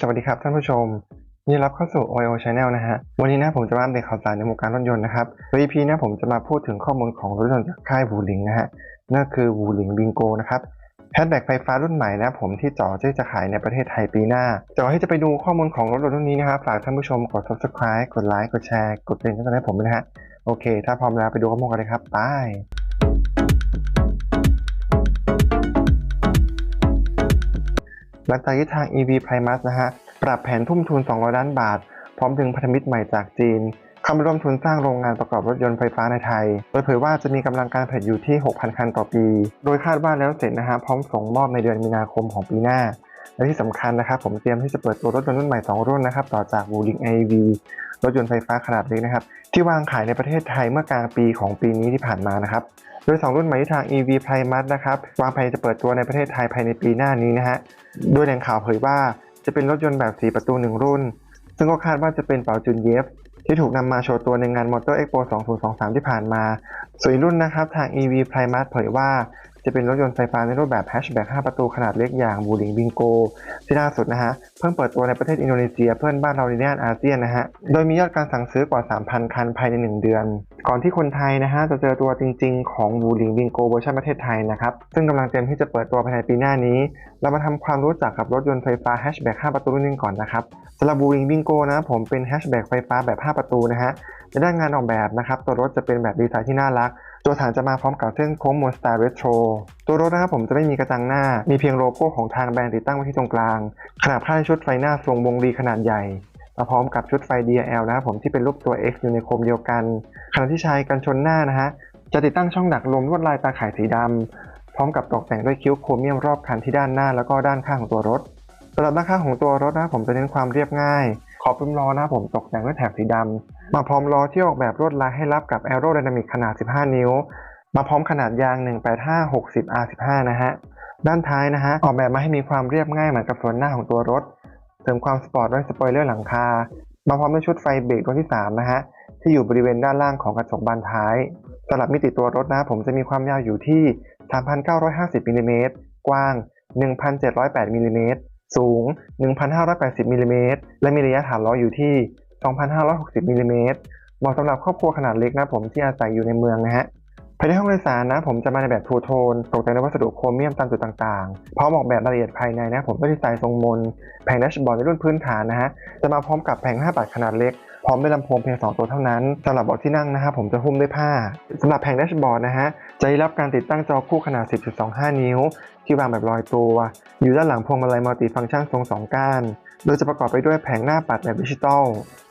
สวัสดีครับท่านผู้ชมยินดีรับเข้าสู่ OIO Channel นะฮะ วันนี้นะผมจะมาอัปเดตข่าวสารในวงการรถยนต์นะครับโดย EP นะผมจะมาพูดถึงข้อมูลของรถยนต์จากค่ายวูหลิงนะฮะ นั่นคือวูหลิงบิงโกนะครับแฮชแบ็กไฟฟ้ารุ่นใหม่นะผมที่จ่อที่จะขายในประเทศไทยปีหน้าแต่ว่าที่จะไปดูข้อมูลของรถยนต์รุ่นนี้นะครับ ฝากท่านผู้ชมกด subscribe กดไลค์กดแชร์ กดกระดิ่งให้ผมนะฮะ โอเค ถ้าพร้อมแล้วไปดูข้อมูลกันเลยครับไป หลังจากที่ทาง EV Primus นะฮะปรับแผนทุ่มทุน 200 ล้านบาท พร้อมถึงพันธมิตรใหม่จากจีนเข้ามาร่วมทุนสร้างโรงงานประกอบรถยนต์ไฟฟ้าในไทย โดยเผยว่าจะมีกำลังการผลิตอยู่ที่ 6,000 คันต่อปี โดยคาดว่าแล้วเสร็จนะฮะพร้อมส่งมอบในเดือนมีนาคมของปีหน้า และที่สำคัญนะครับ ผมเตรียมที่จะเปิดตัวรถยนต์รุ่นใหม่ 2 รุ่นนะครับ ต่อจาก w u l i n g AV รถยนต์ไฟฟ้าขนาดเล็กนะครับ ที่วางขายในประเทศไทยเมื่อกลางปีของปีนี้ที่ผ่านมานะครับ โดย 2 รุ่นใหม่ที่ทาง EV Primus นะครับ วางแผนจะเปิดตัวในประเทศไทยภายในปีหน้านี้นะฮะ โดยแหล่งข่าวเผยว่าจะเป็นรถยนต์แบบ 4 ประตู 1 รุ่น ซึ่งก็คาดว่าจะเป็นเป๋าจุนเยฟที่ถูกนำมาโชว์ตัวในงาน Motor Expo 2023 ที่ผ่านมา ส่วนรุ่นนะครับทาง EV Primus เผยว่า จะเป็นรถยนต์ไฟฟ้าในรูปแบบแฮชแบ็ก5ประตูขนาดเล็กอย่างบูลิงบิงโกที่ล่าสุดนะฮะ เพิ่งเปิดตัวในประเทศอินโดนีเซียเพื่อนบ้านเราในย่านอาเซียนนะฮะ โดยมียอดการสั่งซื้อกว่า 3,000 คันภายใน 1 เดือน ก่อนที่คนไทยนะฮะ จะเจอตัวจริง ๆ ของบูลิงบิงโกเวอร์ชันประเทศไทยนะครับ ซึ่งกำลังเตรียมที่จะเปิดตัวภายในปีหน้านี้ เรามาทำความรู้จักกับรถยนต์ไฟฟ้าแฮชแบ็ก5ประตูรุ่นนี้ก่อนนะครับสำหรับบูลิงบิงโกนะผมเป็นแฮชแบ็กไฟฟ้าแบบ 5 ประตูนะฮะในด้านงานออกแบบนะครับตัวรถจะเป็นแบบดีไซน์ที่น่ารัก ตัวถังจะมาพร้อมกับเส้นโค้งมนสไตล์เรโทรตัวรถนะครับผมจะไม่มีกระจังหน้า มีเพียงโลโก้ของทางแบรนด์ติดตั้งไว้ที่ตรงกลาง ขนาดค่าชุดไฟหน้าทรงวงรีขนาดใหญ่มาพร้อมกับชุดไฟ DRL นะครับผมที่เป็นรูปตัว X อยู่ในโคมเดียวกัน ขณะที่ชายกันชนหน้านะฮะจะติดตั้งช่องดักลมลวดลายตาข่ายสีดำพร้อมกับตกแต่งด้วยคิ้วโครเมียมรอบคันที่ด้านหน้าแล้วก็ด้านข้างของตัวรถสำหรับด้านข้างของตัวรถนะผมจะเน้นความเรียบง่าย อบซุ้มล้อนะครับผมตกแต่งด้วยแถบสีดำมาพร้อมล้อที่ออกแบบลวดลายให้รับกับ Aerodynamic ขนาด 15 นิ้ว มาพร้อมขนาดยาง 185 60 R15 นะฮะด้านท้ายนะฮะออกแบบมาให้มีความเรียบง่ายเหมือนกับส่วนหน้าของตัวรถ เสริมความสปอร์ตด้วยสปอยเลอร์หลังคา มาพร้อมด้วยชุดไฟเบรกดวงที่ 3 นะฮะที่อยู่บริเวณด้านล่างของกระจกบานท้ายสำหรับมิติตัวรถนะผมจะมีความยาวอยู่ที่ 3,950มิลลิเมตรกว้าง 1,708มิลลิเมตร สูง 1,580มิลลิเมตรและมีระยะฐานล้ออยู่ที่ 2,560มิลลิเมตรเหมาะสำหรับครอบครัวขนาดเล็กนะผมที่อาศัยอยู่ในเมืองนะฮะภายในห้องโดยสารนะผมจะมาในแบบทูโทนตกแต่งด้วยวัสดุโครเมียมตามจุดต่างๆ พร้อมออกแบบรายละเอียดภายในนะผมก็ดีไซน์ทรงมน แผงแดชบอร์ดในรุ่นพื้นฐานนะฮะ จะมาพร้อมกับแผง5บาทขนาดเล็ก ร้อมด้วยลำโพงเพียง 2 ตัวเท่านั้นสำหรับเบาะที่นั่งนะฮะผมจะหุ้มด้วยผ้าสำหรับแผงแดชบอร์ดนะฮะจะได้รับการติดตั้งจอคู่ขนาด 10.25 นิ้ว ที่วางแบบลอยตัว อยู่ด้านหลังพวงมาลัยมัลติฟังก์ชันทรงสองก้าน โดยจะประกอบไปด้วยแผงหน้าปัดแบบดิจิตอล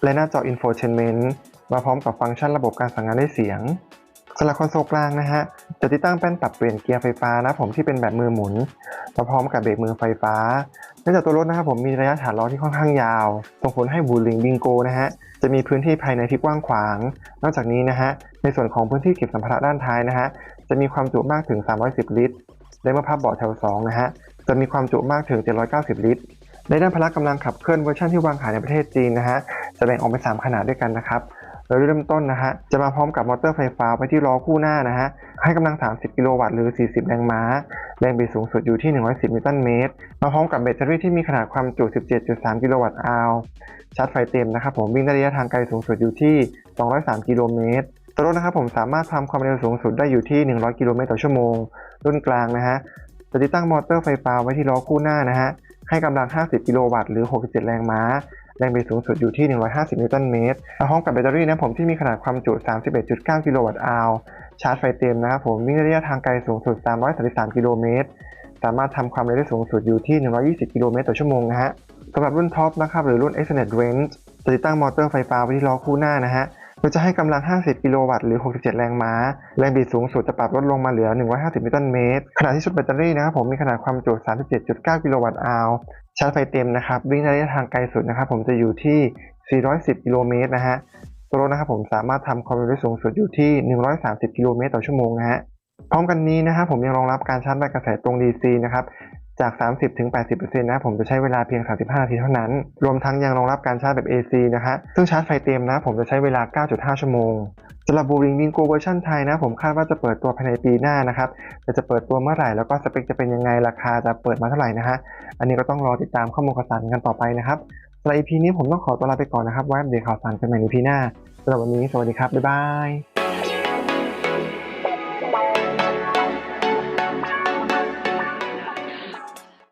และหน้าจออินโฟเทนเมนต์มาพร้อมกับฟังก์ชันระบบการสั่งงานด้วยเสียงสำหรับคอนโซลกลางนะฮะจะติดตั้งแป้นปรับเปลี่ยนเกียร์ไฟฟ้านะผมที่เป็นแบบมือหมุน มาพร้อมกับเบรกมือไฟฟ้าเนื่องจากตัวรถนะครับผมมีระยะฐานล้อที่ค่อนข้างยาวส่งผลให้บูลิงบิงโกนะฮะจะมีพื้นที่ภายในที่กว้างขวาง นอกจากนี้นะฮะในส่วนของพื้นที่เก็บสัมภาระด้านท้ายนะฮะจะมีความจุมากถึง 310 ลิตร และเมื่อพับเบาะแถว2นะฮะจะมีความจุมากถึง 790 ลิตร ในด้านพละกำลังขับเคลื่อนเวอร์ชันที่วางขายในประเทศจีนนะฮะจะแบ่งออกเป็น3ขนาดด้วยกันนะครับ โดยเริ่มต้นนะฮะจะมาพร้อมกับมอเตอร์ไฟฟ้าไว้ที่ล้อคู่หน้านะฮะให้กำลัง 30 กิโลวัตต์หรือ 40 แรงม้า แรงบิดสูงสุดอยู่ที่ 110 นิวตันเมตร มาพร้อมกับแบตเตอรี่ที่มีขนาดความจุ 17.3 กิโลวัตต์อาวชาร์จไฟเต็มนะครับผมวิ่งได้ระยะทางไกลสูงสุดอยู่ที่ 203 กิโลเมตรตัวรถนะครับผมสามารถทำความเร็วสูงสุดได้อยู่ที่ 100 กิโลเมตรต่อชั่วโมง รุ่นกลางนะฮะจะติดตั้งมอเตอร์ไฟฟ้าไว้ที่ล้อคู่หน้านะฮะให้กำลัง 50 กิโลวัตต์หรือ 67 แรงม้า แรงบิดสูงสุดอยู่ที่ 150 นิวตันเมตรห้องกับแบตเตอรี่นะผมที่มีขนาดความจุ 31.9 กิโลวัตต์อาวชาร์จไฟเต็มนะครับผมวิ่งระยะทางไกลสูงสุด 333 กิโลเมตร สามารถทำความเร็วได้สูงสุดอยู่ที่ 120 กิโลเมตรต่อชั่วโมงนะฮะสำหรับรุ่นท็อปนะครับหรือรุ่น Extended Range จะติดตั้งมอเตอร์ไฟฟ้าไว้ที่ล้อคู่หน้านะฮะ โดยจะให้กำลัง 50 กิโลวัตต์หรือ 67 แรงม้า แรงบิดสูงสุดจะปรับลดลงมาเหลือ 150 นิวตันเมตร ขณะที่ชุดแบตเตอรี่นะครับผมมีขนาดความจุ 37.9 กิโลวัตต์อาวชาร์จไฟเต็มนะครับ วิ่งระยะทางไกลสุดนะครับผมจะอยู่ที่ 410 กิโลเมตรนะฮะ ตัวรถนะครับผมสามารถทำความเร็วได้สูงสุดอยู่ที่ 130 กิโลเมตรต่อชั่วโมงนะฮะ พร้อมกันนี้นะครับผมยังรองรับการชาร์จแบตกระแสตรง DC นะครับ จาก 30-80%นะผมจะใช้เวลาเพียง 35นาทีเท่านั้น รวมทั้งยังรองรับการชาร์จแบบ AC นะฮะซึ่งชาร์จไฟเต็มนะ ผมจะใช้เวลา 9.5 ชั่วโมงสำหรับบูริงวิงโกเวอร์ชันไทยนะผมคาดว่าจะเปิดตัวภายในปีหน้านะครับแต่จะเปิดตัวเมื่อไหร่แล้วก็สเปคจะเป็นยังไงราคาจะเปิดมาเท่าไหร่นะฮะอันนี้ก็ต้องรอติดตามข้อมูลข่าวสารกันต่อไปนะครับสำหรับ EP นี้ผมต้องขอตัวลาไปก่อนนะครับไว้อัปเดตข่าวสารกันใหม่ใน EP หน้าสำหรับวันนี้สวัสดีครับบ๊ายบาย